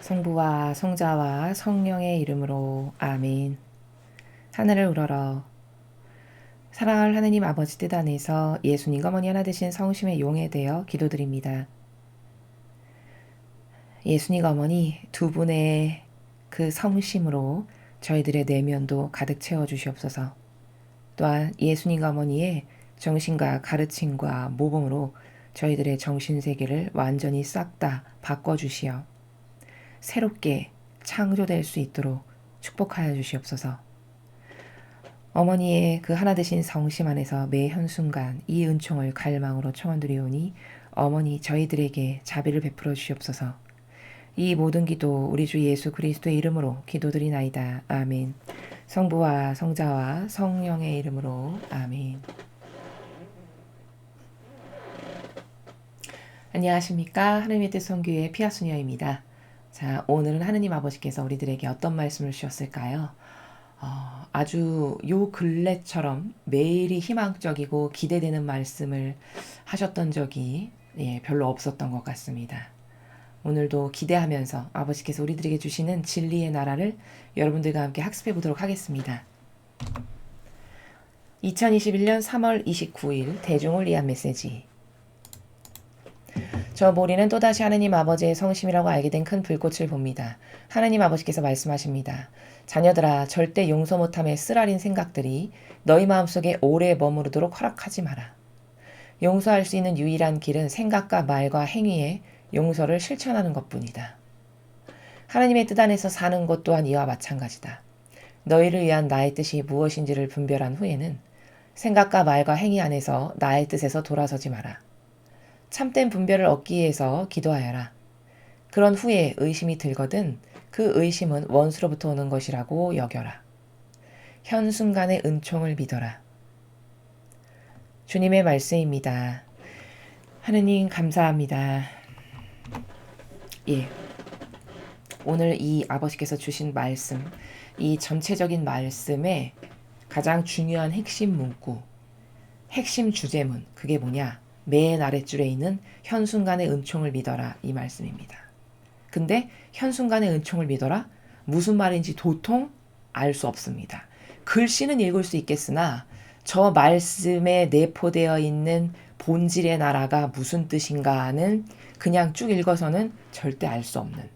성부와 성자와 성령의 이름으로 아멘. 하늘을 우러러 사랑할 하느님 아버지 뜻 안에서 예수님과 머니 하나 되신 성심의 용에 되어 기도드립니다. 예수님 어머니 두 분의 그 성심으로 저희들의 내면도 가득 채워 주시옵소서. 또한 예수님 어머니의 정신과 가르침과 모범으로 저희들의 정신 세계를 완전히 싹 다 바꿔 주시어 새롭게 창조될 수 있도록 축복하여 주시옵소서. 어머니의 그 하나 되신 성심 안에서 매 현순간 이 은총을 갈망으로 청원드리오니 어머니 저희들에게 자비를 베풀어 주시옵소서. 이 모든 기도 우리 주 예수 그리스도의 이름으로 기도드리나이다. 아멘. 성부와 성자와 성령의 이름으로 아멘. 안녕하십니까. 하나님의 뜻 성교의 피아수녀입니다. 자, 오늘은 하느님 아버지께서 우리들에게 어떤 말씀을 주셨을까요? 어, 아주 요 근래처럼 매일이 희망적이고 기대되는 말씀을 하셨던 적이 예, 별로 없었던 것 같습니다. 오늘도 기대하면서 아버지께서 우리들에게 주시는 진리의 나라를 여러분들과 함께 학습해 보도록 하겠습니다. 2021년 3월 29일 대중을 위한 메시지 저 모리는 또다시 하느님 아버지의 성심이라고 알게 된 큰 불꽃을 봅니다. 하느님 아버지께서 말씀하십니다. 자녀들아 절대 용서 못함에 쓰라린 생각들이 너희 마음속에 오래 머무르도록 허락하지 마라. 용서할 수 있는 유일한 길은 생각과 말과 행위에 용서를 실천하는 것뿐이다. 하나님의 뜻 안에서 사는 것 또한 이와 마찬가지다. 너희를 위한 나의 뜻이 무엇인지를 분별한 후에는 생각과 말과 행위 안에서 나의 뜻에서 돌아서지 마라. 참된 분별을 얻기 위해서 기도하여라. 그런 후에 의심이 들거든 그 의심은 원수로부터 오는 것이라고 여겨라. 현 순간의 은총을 믿어라. 주님의 말씀입니다. 하느님 감사합니다. 예. 오늘 이 아버지께서 주신 말씀, 이 전체적인 말씀의 가장 중요한 핵심 문구, 핵심 주제문, 그게 뭐냐? 맨 아랫줄에 있는 현순간의 은총을 믿어라 이 말씀입니다. 근데 현순간의 은총을 믿어라 무슨 말인지 도통 알 수 없습니다. 글씨는 읽을 수 있겠으나 저 말씀에 내포되어 있는 본질의 나라가 무슨 뜻인가는 그냥 쭉 읽어서는 절대 알 수 없는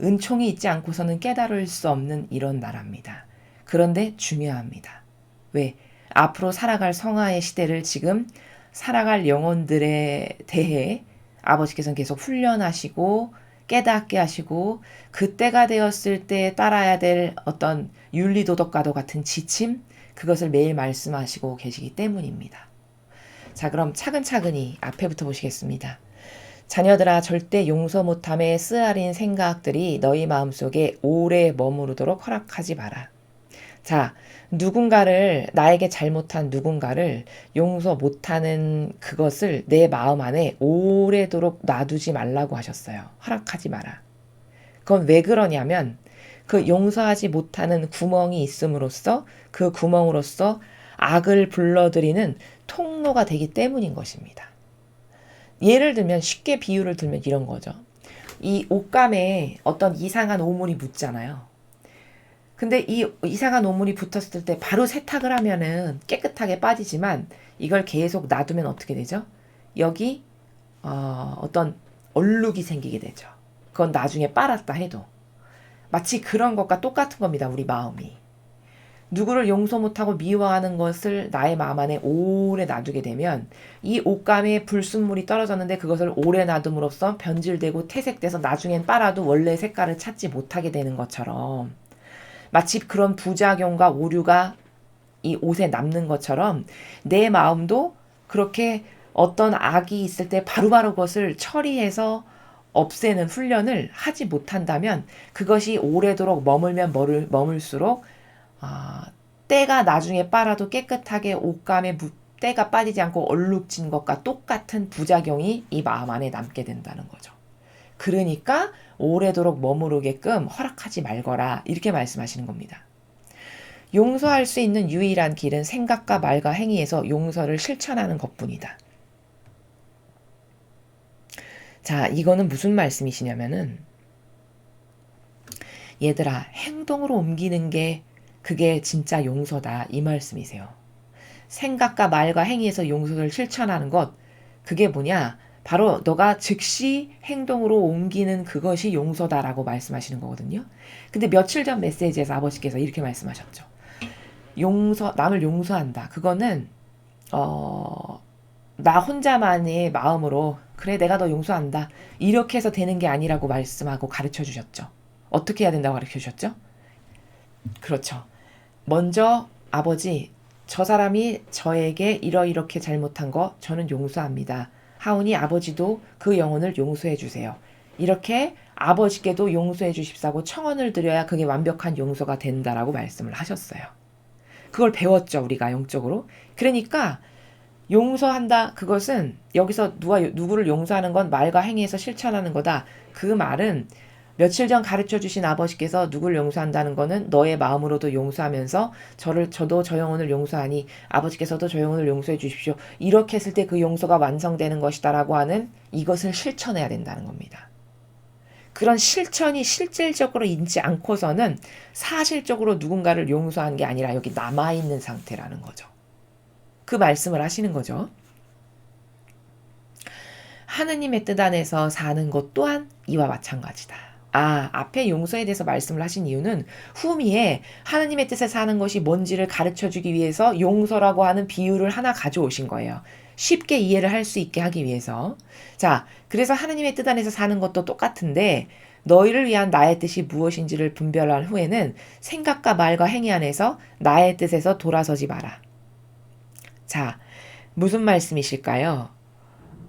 은총이 있지 않고서는 깨달을 수 없는 이런 나라입니다. 그런데 중요합니다. 왜? 앞으로 살아갈 성화의 시대를 지금 살아갈 영혼들에 대해 아버지께서는 계속 훈련하시고 깨닫게 하시고 그때가 되었을 때 따라야 될 어떤 윤리 도덕과도 같은 지침 그것을 매일 말씀하시고 계시기 때문입니다. 자 그럼 차근차근히 앞에부터 보시겠습니다. 자녀들아 절대 용서 못함에 쓰라린 생각들이 너희 마음속에 오래 머무르도록 허락하지 마라. 자, 누군가를, 나에게 잘못한 누군가를 용서 못하는 그것을 내 마음 안에 오래도록 놔두지 말라고 하셨어요. 허락하지 마라. 그건 왜 그러냐면 그 용서하지 못하는 구멍이 있음으로써 그 구멍으로써 악을 불러들이는 통로가 되기 때문인 것입니다. 예를 들면 쉽게 비유를 들면 이런 거죠. 이 옷감에 어떤 이상한 오물이 묻잖아요. 근데 이 이상한 오물이 붙었을 때 바로 세탁을 하면은 깨끗하게 빠지지만 이걸 계속 놔두면 어떻게 되죠? 여기 어, 어떤 얼룩이 생기게 되죠. 그건 나중에 빨았다 해도 마치 그런 것과 똑같은 겁니다. 우리 마음이. 누구를 용서 못하고 미워하는 것을 나의 마음 안에 오래 놔두게 되면 이 옷감에 불순물이 떨어졌는데 그것을 오래 놔둠으로써 변질되고 퇴색돼서 나중엔 빨아도 원래 색깔을 찾지 못하게 되는 것처럼 마치 그런 부작용과 오류가 이 옷에 남는 것처럼 내 마음도 그렇게 어떤 악이 있을 때 바로바로 그것을 처리해서 없애는 훈련을 하지 못한다면 그것이 오래도록 머물면 머물, 머물수록 아, 때가 나중에 빨아도 깨끗하게 옷감에 때가 빠지지 않고 얼룩진 것과 똑같은 부작용이 이 마음 안에 남게 된다는 거죠. 그러니까 오래도록 머무르게끔 허락하지 말거라. 이렇게 말씀하시는 겁니다. 용서할 수 있는 유일한 길은 생각과 말과 행위에서 용서를 실천하는 것 뿐이다. 자, 이거는 무슨 말씀이시냐면은 얘들아, 행동으로 옮기는 게 그게 진짜 용서다. 이 말씀이세요. 생각과 말과 행위에서 용서를 실천하는 것, 그게 뭐냐? 바로 너가 즉시 행동으로 옮기는 그것이 용서다라고 말씀하시는 거거든요. 근데 며칠 전 메시지에서 아버지께서 이렇게 말씀하셨죠. 용서, 남을 용서한다. 그거는, 어, 나 혼자만의 마음으로, 그래, 내가 너 용서한다. 이렇게 해서 되는 게 아니라고 말씀하고 가르쳐 주셨죠. 어떻게 해야 된다고 가르쳐 주셨죠? 그렇죠. 먼저, 아버지, 저 사람이 저에게 이러이렇게 잘못한 거 저는 용서합니다. 하오니 아버지도 그 영혼을 용서해 주세요. 이렇게 아버지께도 용서해 주십사고 청원을 드려야 그게 완벽한 용서가 된다라고 말씀을 하셨어요. 그걸 배웠죠, 우리가 영적으로. 그러니까 용서한다 그것은 여기서 누가 누구를 용서하는 건 말과 행위에서 실천하는 거다. 그 말은 며칠 전 가르쳐 주신 아버지께서 누굴 용서한다는 거는 너의 마음으로도 용서하면서 저를 저도 저 영혼을 용서하니 아버지께서도 저 영혼을 용서해 주십시오. 이렇게 했을 때 그 용서가 완성되는 것이다라고 하는 이것을 실천해야 된다는 겁니다. 그런 실천이 실질적으로 있지 않고서는 사실적으로 누군가를 용서한 게 아니라 여기 남아 있는 상태라는 거죠. 그 말씀을 하시는 거죠. 하느님의 뜻 안에서 사는 것 또한 이와 마찬가지다. 아, 앞에 용서에 대해서 말씀을 하신 이유는 후미에 하느님의 뜻에 사는 것이 뭔지를 가르쳐 주기 위해서 용서라고 하는 비유를 하나 가져오신 거예요. 쉽게 이해를 할 수 있게 하기 위해서. 자, 그래서 하느님의 뜻 안에서 사는 것도 똑같은데 너희를 위한 나의 뜻이 무엇인지를 분별한 후에는 생각과 말과 행위 안에서 나의 뜻에서 돌아서지 마라. 자, 무슨 말씀이실까요?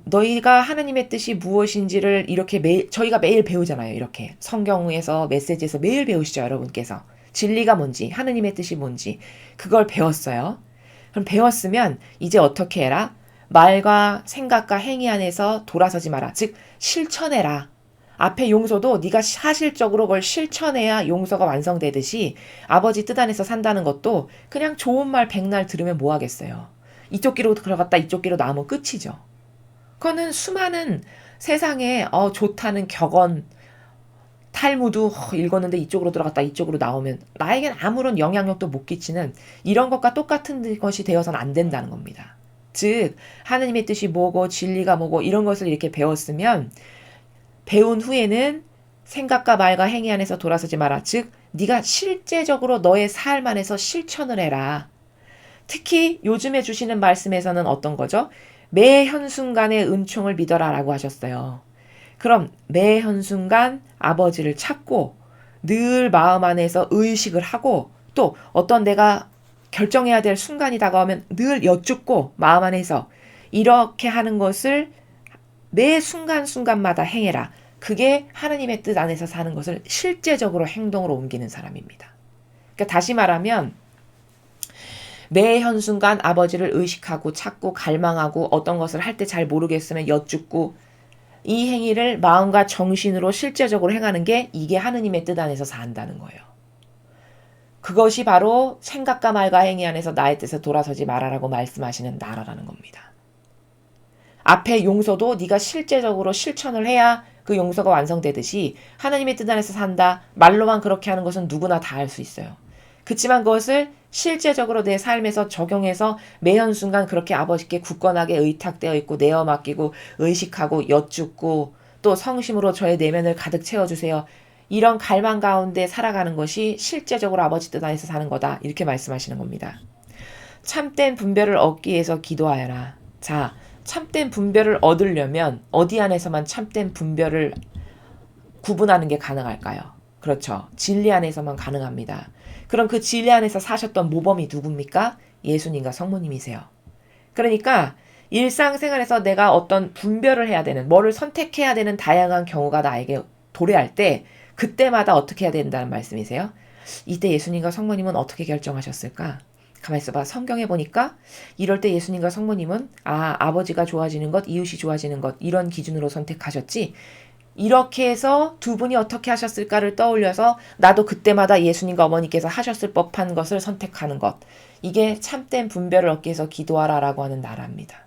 너희가 하나님의 뜻이 무엇인지를 이렇게 매일, 저희가 매일 배우잖아요. 이렇게. 성경에서, 메시지에서 매일 배우시죠. 여러분께서. 진리가 뭔지, 하나님의 뜻이 뭔지. 그걸 배웠어요. 그럼 배웠으면 이제 어떻게 해라? 말과 생각과 행위 안에서 돌아서지 마라. 즉, 실천해라. 앞에 용서도 네가 사실적으로 그걸 실천해야 용서가 완성되듯이 아버지 뜻 안에서 산다는 것도 그냥 좋은 말 백날 들으면 뭐 하겠어요. 이쪽 길로 들어갔다 이쪽 길로 나오면 끝이죠. 그거는 수많은 세상에 어, 좋다는 격언, 탈무드 어, 읽었는데 이쪽으로 들어갔다 이쪽으로 나오면 나에겐 아무런 영향력도 못 끼치는 이런 것과 똑같은 것이 되어서는 안 된다는 겁니다. 즉 하느님의 뜻이 뭐고 진리가 뭐고 이런 것을 이렇게 배웠으면 배운 후에는 생각과 말과 행위 안에서 돌아서지 마라. 즉 네가 실제적으로 너의 삶 안에서 실천을 해라. 특히 요즘에 주시는 말씀에서는 어떤 거죠? 매 현순간의 은총을 믿어라 라고 하셨어요. 그럼 매 현순간 아버지를 찾고 늘 마음 안에서 의식을 하고 또 어떤 내가 결정해야 될 순간이 다가오면 늘 여쭙고 마음 안에서 이렇게 하는 것을 매 순간순간마다 행해라. 그게 하나님의 뜻 안에서 사는 것을 실제적으로 행동으로 옮기는 사람입니다. 그러니까 다시 말하면 매 현순간 아버지를 의식하고 찾고 갈망하고 어떤 것을 할 때 잘 모르겠으면 여쭙고 이 행위를 마음과 정신으로 실제적으로 행하는 게 이게 하느님의 뜻 안에서 산다는 거예요. 그것이 바로 생각과 말과 행위 안에서 나의 뜻에 돌아서지 말아라고 말씀하시는 나라라는 겁니다. 앞에 용서도 네가 실제적으로 실천을 해야 그 용서가 완성되듯이 하나님의 뜻 안에서 산다. 말로만 그렇게 하는 것은 누구나 다 할 수 있어요. 그렇지만 그것을 실제적으로 내 삶에서 적용해서 매현 순간 그렇게 아버지께 굳건하게 의탁되어 있고 내어 맡기고 의식하고 여쭙고 또 성심으로 저의 내면을 가득 채워주세요. 이런 갈망 가운데 살아가는 것이 실제적으로 아버지 뜻 안에서 사는 거다. 이렇게 말씀하시는 겁니다. 참된 분별을 얻기 위해서 기도하여라. 자, 참된 분별을 얻으려면 어디 안에서만 참된 분별을 구분하는 게 가능할까요? 그렇죠. 진리 안에서만 가능합니다. 그럼 그 진리 안에서 사셨던 모범이 누굽니까? 예수님과 성모님이세요. 그러니까 일상생활에서 내가 어떤 분별을 해야 되는, 뭐를 선택해야 되는 다양한 경우가 나에게 도래할 때, 그때마다 어떻게 해야 된다는 말씀이세요? 이때 예수님과 성모님은 어떻게 결정하셨을까? 가만 있어봐. 성경에 보니까 이럴 때 예수님과 성모님은 아 아버지가 좋아지는 것, 이웃이 좋아지는 것 이런 기준으로 선택하셨지. 이렇게 해서 두 분이 어떻게 하셨을까를 떠올려서 나도 그때마다 예수님과 어머니께서 하셨을 법한 것을 선택하는 것. 이게 참된 분별을 얻기 위해서 기도하라라고 하는 나라입니다.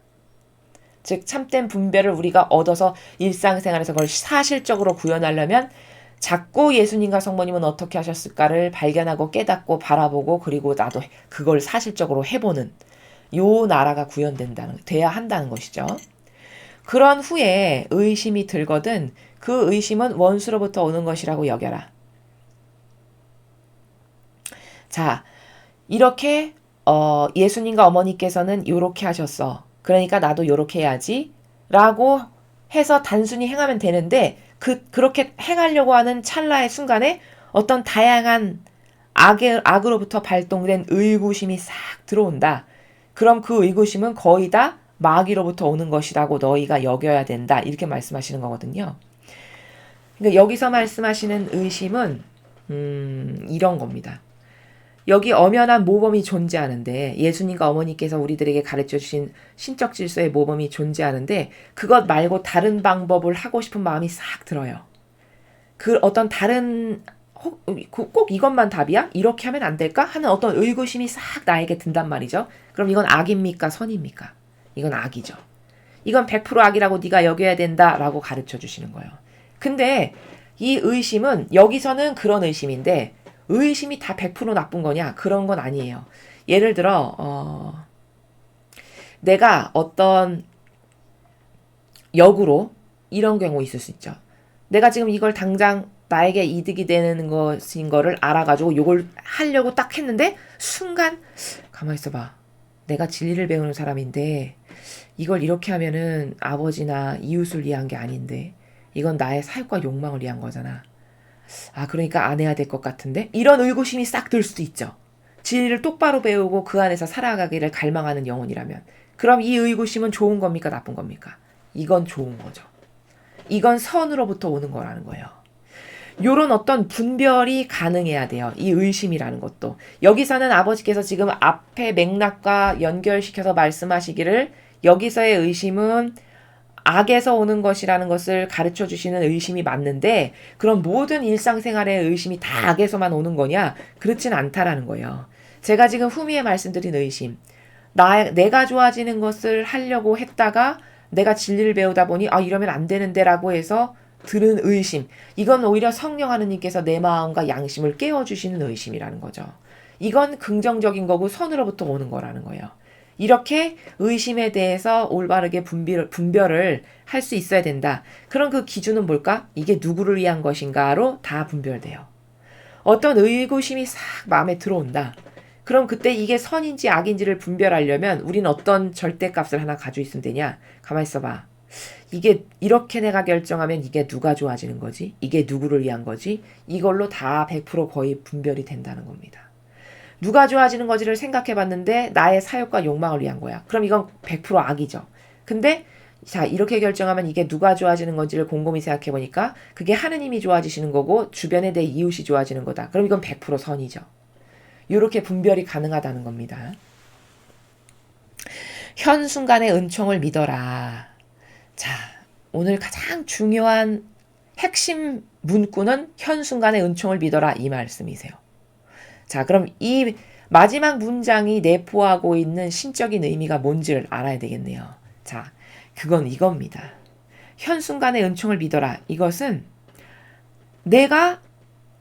즉 참된 분별을 우리가 얻어서 일상생활에서 그걸 사실적으로 구현하려면 자꾸 예수님과 성모님은 어떻게 하셨을까를 발견하고 깨닫고 바라보고 그리고 나도 그걸 사실적으로 해보는 요 나라가 구현된다는 돼야 한다는 것이죠. 그런 후에 의심이 들거든 그 의심은 원수로부터 오는 것이라고 여겨라. 자, 이렇게 어, 예수님과 어머니께서는 요렇게 하셨어. 그러니까 나도 요렇게 해야지. 라고 해서 단순히 행하면 되는데 그 그렇게 행하려고 하는 찰나의 순간에 어떤 다양한 악의, 악으로부터 발동된 의구심이 싹 들어온다. 그럼 그 의구심은 거의 다 마귀로부터 오는 것이라고 너희가 여겨야 된다. 이렇게 말씀하시는 거거든요. 그러니까 여기서 말씀하시는 의심은 음, 이런 겁니다. 여기 엄연한 모범이 존재하는데 예수님과 어머니께서 우리들에게 가르쳐 주신 신적 질서의 모범이 존재하는데 그것 말고 다른 방법을 하고 싶은 마음이 싹 들어요. 그 어떤 다른 꼭 이것만 답이야? 이렇게 하면 안 될까? 하는 어떤 의구심이 싹 나에게 든단 말이죠. 그럼 이건 악입니까? 선입니까? 이건 악이죠. 이건 100% 악이라고 네가 여겨야 된다라고 가르쳐 주시는 거예요. 근데 이 의심은 여기서는 그런 의심인데 의심이 다 100% 나쁜 거냐? 그런 건 아니에요. 예를 들어 어 내가 어떤 역으로 이런 경우 있을 수 있죠. 내가 지금 이걸 당장 나에게 이득이 되는 것인 거를 알아가지고 이걸 하려고 딱 했는데 순간 가만히 있어봐. 내가 진리를 배우는 사람인데 이걸 이렇게 하면은 아버지나 이웃을 위한 게 아닌데 이건 나의 사욕과 욕망을 위한 거잖아. 아 그러니까 안 해야 될 것 같은데 이런 의구심이 싹 들 수도 있죠. 진리를 똑바로 배우고 그 안에서 살아가기를 갈망하는 영혼이라면 그럼 이 의구심은 좋은 겁니까 나쁜 겁니까? 이건 좋은 거죠. 이건 선으로부터 오는 거라는 거예요. 요런 어떤 분별이 가능해야 돼요. 이 의심이라는 것도. 여기서는 아버지께서 지금 앞에 맥락과 연결시켜서 말씀하시기를 여기서의 의심은 악에서 오는 것이라는 것을 가르쳐 주시는 의심이 맞는데 그런 모든 일상생활의 의심이 다 악에서만 오는 거냐? 그렇진 않다라는 거예요. 제가 지금 후미에 말씀드린 의심. 나, 내가 좋아지는 것을 하려고 했다가 내가 진리를 배우다 보니 아 이러면 안 되는데라고 해서 들은 의심. 이건 오히려 성령 하느님께서 내 마음과 양심을 깨워주시는 의심이라는 거죠. 이건 긍정적인 거고 선으로부터 오는 거라는 거예요. 이렇게 의심에 대해서 올바르게 분별, 분별을 할 수 있어야 된다. 그럼 그 기준은 뭘까? 이게 누구를 위한 것인가로 다 분별돼요. 어떤 의구심이 싹 마음에 들어온다. 그럼 그때 이게 선인지 악인지를 분별하려면 우리는 어떤 절대값을 하나 가지고 있으면 되냐? 가만 있어봐. 이게 이렇게 내가 결정하면 이게 누가 좋아지는 거지? 이게 누구를 위한 거지? 이걸로 다 100% 거의 분별이 된다는 겁니다. 누가 좋아지는 거지를 생각해 봤는데 나의 사욕과 욕망을 위한 거야. 그럼 이건 100% 악이죠. 근데 자, 이렇게 결정하면 이게 누가 좋아지는 건지를 곰곰이 생각해 보니까 그게 하느님이 좋아지시는 거고 주변에 내 이웃이 좋아지는 거다. 그럼 이건 100% 선이죠. 이렇게 분별이 가능하다는 겁니다. 현 순간의 은총을 믿어라. 자, 오늘 가장 중요한 핵심 문구는 현 순간의 은총을 믿어라 이 말씀이세요. 자, 그럼 이 마지막 문장이 내포하고 있는 신적인 의미가 뭔지를 알아야 되겠네요. 자, 그건 이겁니다. 현 순간의 은총을 믿어라. 이것은 내가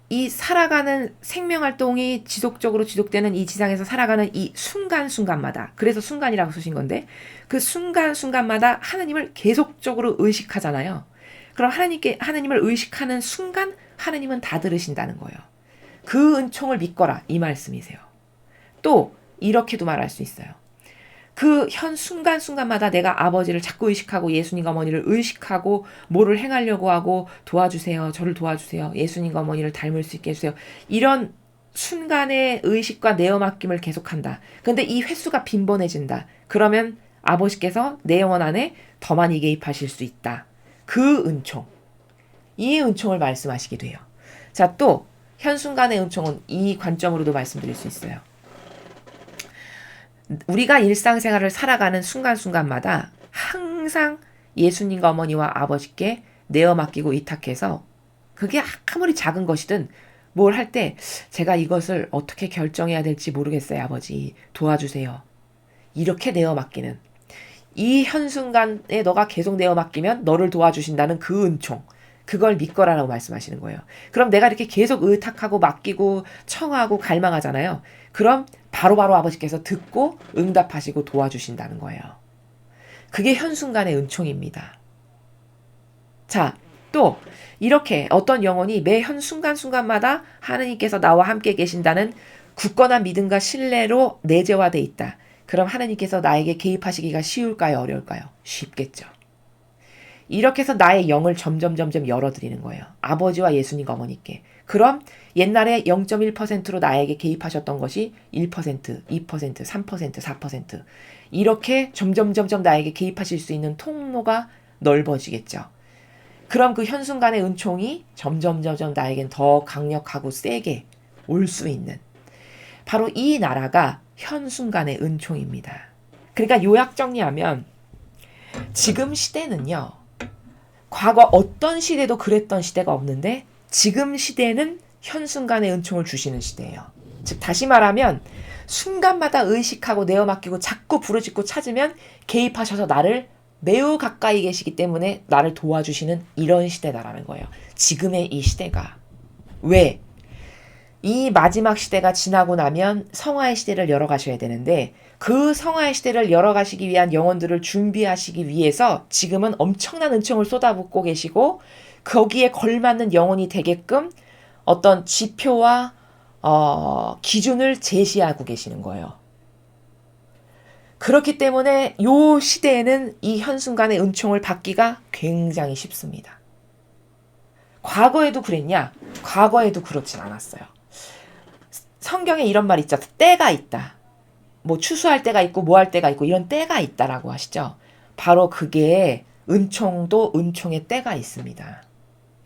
이 살아가는 생명 활동이 지속적으로 지속되는 이 지상에서 살아가는 이 순간순간마다 그래서 순간이라고 쓰신 건데 그 순간순간마다 하나님을 계속적으로 의식하잖아요. 그럼 하나님께 하나님을 의식하는 순간 하나님은 다 들으신다는 거예요. 그 은총을 믿거라 이 말씀이세요. 또 이렇게도 말할 수 있어요. 그 현 순간순간마다 내가 아버지를 자꾸 의식하고 예수님과 어머니를 의식하고 뭐를 행하려고 하고 도와주세요. 저를 도와주세요. 예수님과 어머니를 닮을 수 있게 해주세요. 이런 순간의 의식과 내어 맡김을 계속한다. 근데 이 횟수가 빈번해진다. 그러면 아버지께서 내 영혼 안에 더 많이 개입하실 수 있다. 그 은총. 이 은총을 말씀하시기도 해요. 자, 또, 현 순간의 은총은 이 관점으로도 말씀드릴 수 있어요. 우리가 일상생활을 살아가는 순간순간마다 항상 예수님과 어머니와 아버지께 내어 맡기고 위탁해서 그게 아무리 작은 것이든 뭘 할 때 제가 이것을 어떻게 결정해야 될지 모르겠어요, 아버지. 도와주세요. 이렇게 내어 맡기는 이 현순간에 너가 계속 내어 맡기면 너를 도와주신다는 그 은총. 그걸 믿거라라고 말씀하시는 거예요. 그럼 내가 이렇게 계속 의탁하고 맡기고 청하고 갈망하잖아요. 그럼 바로 바로 아버지께서 듣고 응답하시고 도와주신다는 거예요. 그게 현순간의 은총입니다. 자, 또 이렇게 어떤 영혼이 매 현 순간순간마다 하느님께서 나와 함께 계신다는 굳건한 믿음과 신뢰로 내재화돼 있다. 그럼 하느님께서 나에게 개입하시기가 쉬울까요? 어려울까요? 쉽겠죠. 이렇게 해서 나의 영을 점점 점점 열어드리는 거예요. 아버지와 예수님 어머니께. 그럼 옛날에 0.1%로 나에게 개입하셨던 것이 1%, 2%, 3%, 4% 이렇게 점점 점점 나에게 개입하실 수 있는 통로가 넓어지겠죠. 그럼 그 현순간의 은총이 점점 점점 나에겐 더 강력하고 세게 올 수 있는 바로 이 나라가 현순간의 은총입니다. 그러니까 요약 정리하면 지금 시대는요. 과거 어떤 시대도 그랬던 시대가 없는데 지금 시대는 현 순간의 은총을 주시는 시대예요. 즉 다시 말하면 순간마다 의식하고 내어 맡기고 자꾸 부르짖고 찾으면 개입하셔서 나를 매우 가까이 계시기 때문에 나를 도와주시는 이런 시대다라는 거예요. 지금의 이 시대가 왜? 이 마지막 시대가 지나고 나면 성화의 시대를 열어가셔야 되는데 그 성화의 시대를 열어가시기 위한 영혼들을 준비하시기 위해서 지금은 엄청난 은총을 쏟아붓고 계시고 거기에 걸맞는 영혼이 되게끔 어떤 지표와 어, 기준을 제시하고 계시는 거예요. 그렇기 때문에 요 시대에는 이 현순간의 은총을 받기가 굉장히 쉽습니다. 과거에도 그랬냐? 과거에도 그렇진 않았어요. 성경에 이런 말 있죠. 때가 있다. 뭐 추수할 때가 있고 뭐 할 때가 있고 이런 때가 있다라고 하시죠. 바로 그게 은총도 은총의 때가 있습니다.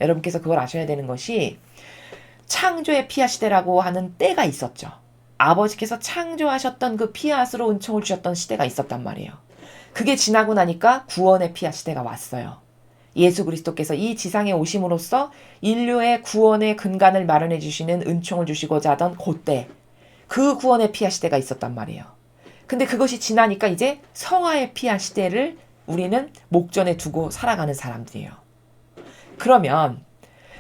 여러분께서 그걸 아셔야 되는 것이 창조의 피아 시대라고 하는 때가 있었죠. 아버지께서 창조하셨던 그 피아스로 은총을 주셨던 시대가 있었단 말이에요. 그게 지나고 나니까 구원의 피아 시대가 왔어요. 예수 그리스도께서 이 지상에 오심으로써 인류의 구원의 근간을 마련해 주시는 은총을 주시고자 하던 그때 그 구원의 피아 시대가 있었단 말이에요. 근데 그것이 지나니까 이제 성화의 피아 시대를 우리는 목전에 두고 살아가는 사람들이에요. 그러면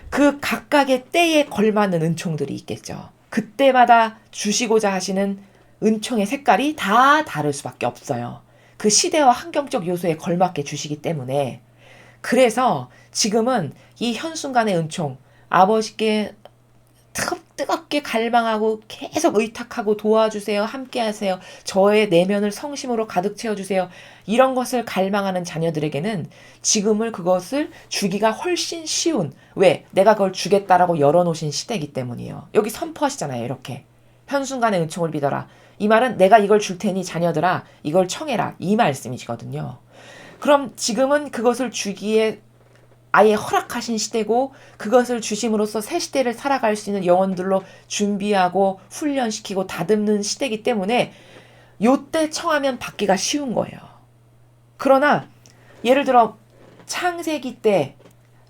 그 각각의 때에 걸맞는 은총들이 있겠죠. 그때마다 주시고자 하시는 은총의 색깔이 다 다를 수밖에 없어요. 그 시대와 환경적 요소에 걸맞게 주시기 때문에 그래서 지금은 이 현순간의 은총 아버지께 뜨겁게 갈망하고 계속 의탁하고 도와주세요. 함께 하세요. 저의 내면을 성심으로 가득 채워주세요. 이런 것을 갈망하는 자녀들에게는 지금을 그것을 주기가 훨씬 쉬운, 왜? 내가 그걸 주겠다라고 열어놓으신 시대이기 때문이에요. 여기 선포하시잖아요. 이렇게. 현순간의 은총을 믿어라. 이 말은 내가 이걸 줄 테니 자녀들아, 이걸 청해라. 이 말씀이시거든요. 그럼 지금은 그것을 주기에 아예 허락하신 시대고 그것을 주심으로써 새 시대를 살아갈 수 있는 영혼들로 준비하고 훈련시키고 다듬는 시대이기 때문에 요때 청하면 받기가 쉬운 거예요. 그러나 예를 들어 창세기 때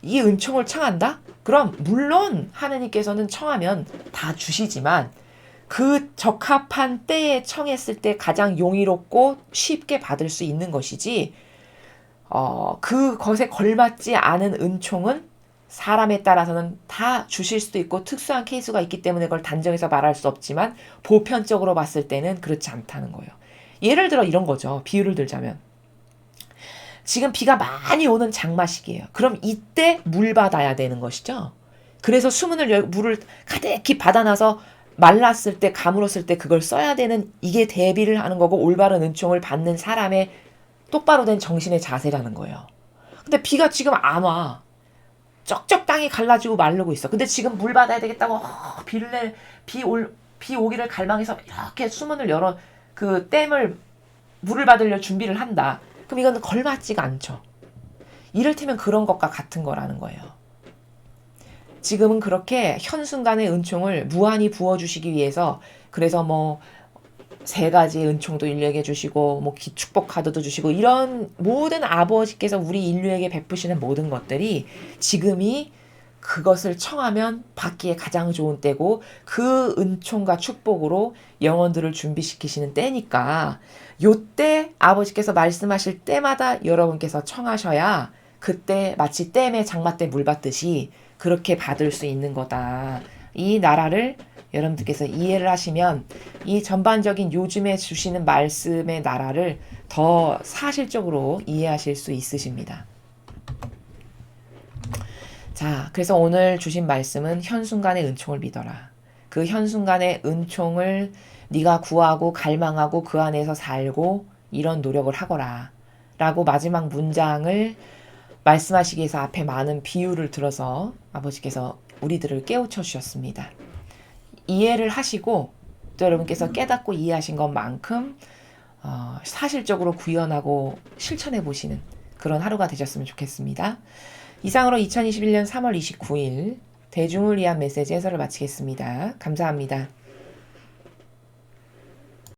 이 은총을 청한다? 그럼 물론 하느님께서는 청하면 다 주시지만 그 적합한 때에 청했을 때 가장 용이롭고 쉽게 받을 수 있는 것이지 어, 그것에 걸맞지 않은 은총은 사람에 따라서는 다 주실 수도 있고 특수한 케이스가 있기 때문에 그걸 단정해서 말할 수 없지만 보편적으로 봤을 때는 그렇지 않다는 거예요. 예를 들어 이런 거죠. 비유를 들자면 지금 비가 많이 오는 장마 시기예요. 그럼 이때 물 받아야 되는 것이죠. 그래서 수문을 열, 물을 가득히 받아놔서 말랐을 때 가물었을 때 그걸 써야 되는 이게 대비를 하는 거고 올바른 은총을 받는 사람의 똑바로 된 정신의 자세라는 거예요. 근데 비가 지금 안 와. 쩍쩍 땅이 갈라지고 마르고 있어. 근데 지금 물 받아야 되겠다고 어, 비를 내, 비 올, 비 오기를 갈망해서 이렇게 수문을 열어 그 댐을 물을 받으려 준비를 한다. 그럼 이건 걸맞지가 않죠. 이를테면 그런 것과 같은 거라는 거예요. 지금은 그렇게 현 순간의 은총을 무한히 부어주시기 위해서 그래서 뭐 세 가지 은총도 인류에게 주시고 뭐 축복 카드도 주시고 이런 모든 아버지께서 우리 인류에게 베푸시는 모든 것들이 지금이 그것을 청하면 받기에 가장 좋은 때고 그 은총과 축복으로 영혼들을 준비시키시는 때니까 요때 아버지께서 말씀하실 때마다 여러분께서 청하셔야 그때 마치 댐에 장마 때 물 받듯이 그렇게 받을 수 있는 거다. 이 나라를 여러분들께서 이해를 하시면 이 전반적인 요즘에 주시는 말씀의 나라를 더 사실적으로 이해하실 수 있으십니다. 자, 그래서 오늘 주신 말씀은 현순간의 은총을 믿어라. 그 현순간의 은총을 네가 구하고 갈망하고 그 안에서 살고 이런 노력을 하거라. 라고 마지막 문장을 말씀하시기 위해서 앞에 많은 비유를 들어서 아버지께서 우리들을 깨우쳐 주셨습니다. 이해를 하시고 또 여러분께서 깨닫고 이해하신 것만큼 어, 사실적으로 구현하고 실천해 보시는 그런 하루가 되셨으면 좋겠습니다. 이상으로 2021년 3월 29일 대중을 위한 메시지 해설을 마치겠습니다. 감사합니다.